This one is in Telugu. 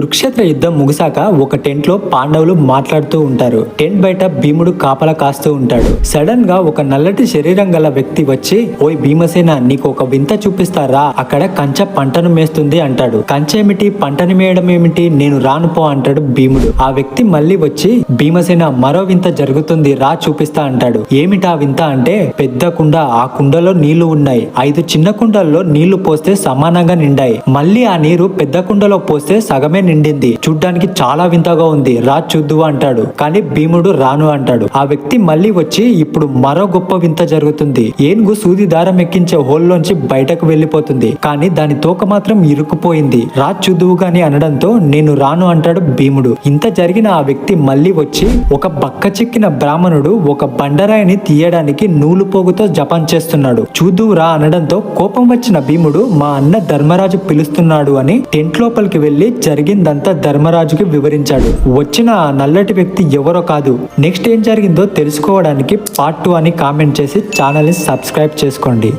కురుక్షేత్ర యుద్ధం ముగిసాక ఒక టెంట్లో పాండవులు మాట్లాడుతూ ఉంటారు. టెంట్ బయట భీముడు కాపలా కాస్తూ ఉంటాడు. సడన్గా ఒక నల్లటి శరీరం గల వ్యక్తి వచ్చి ఓయ్ భీమసేన నీకు ఒక వింత చూపిస్తారా? అక్కడ కంచె పంటను మేస్తుంది అంటాడు. కంచె ఏమిటి పంటను మేయడం ఏమిటి? నేను రాను పో అంటాడు భీముడు. ఆ వ్యక్తి మళ్ళీ వచ్చి భీమసేన మరో వింత జరుగుతుంది రా చూపిస్తా అంటాడు. ఏమిటా వింత? అంటే పెద్ద కుండ ఆ కుండలో నీళ్ళు ఉన్నాయి. ఐదు చిన్న కుండల్లో నీళ్ళు పోస్తే సమానంగా నిండాయి. మళ్ళీ ఆ నీరు పెద్ద కుండలో పోస్తే సగమే నిండింది. చూడ్డానికి చాలా వింతగా ఉంది. రా చూద్దు అంటాడు. కానీ భీముడు రాను అంటాడు. ఆ వ్యక్తి మళ్ళీ వచ్చి ఇప్పుడు మరో గొప్ప వింత జరుగుతుంది. ఏనుగు సూది దారం ఎక్కించే హోల్లోంచి బయటకు వెళ్ళిపోతుంది కానీ దాని తోక మాత్రం ఇరుక్కుపోయింది. రా చూద్దువు గాని అనడంతో నేను రాను అంటాడు భీముడు. ఇంత జరిగిన ఆ వ్యక్తి మళ్ళీ వచ్చి ఒక బక్క చిక్కిన బ్రాహ్మణుడు ఒక బండరాయిని తీయడానికి నూలు పోగుతో జపం చేస్తున్నాడు. చూద్దువు రా అనడంతో కోపం వచ్చిన భీముడు మా అన్న ధర్మరాజు పిలుస్తున్నాడు అని టెంట్ లోపలికి వెళ్ళి జరిగిందంతా ధర్మరాజుకి వివరించాడు. వచ్చిన ఆ నల్లటి వ్యక్తి ఎవరో కాదు. నెక్స్ట్ ఏం జరిగిందో తెలుసుకోవడానికి పార్ట్ టూ అని కామెంట్ చేసి ఛానల్ని సబ్స్క్రైబ్ చేసుకోండి.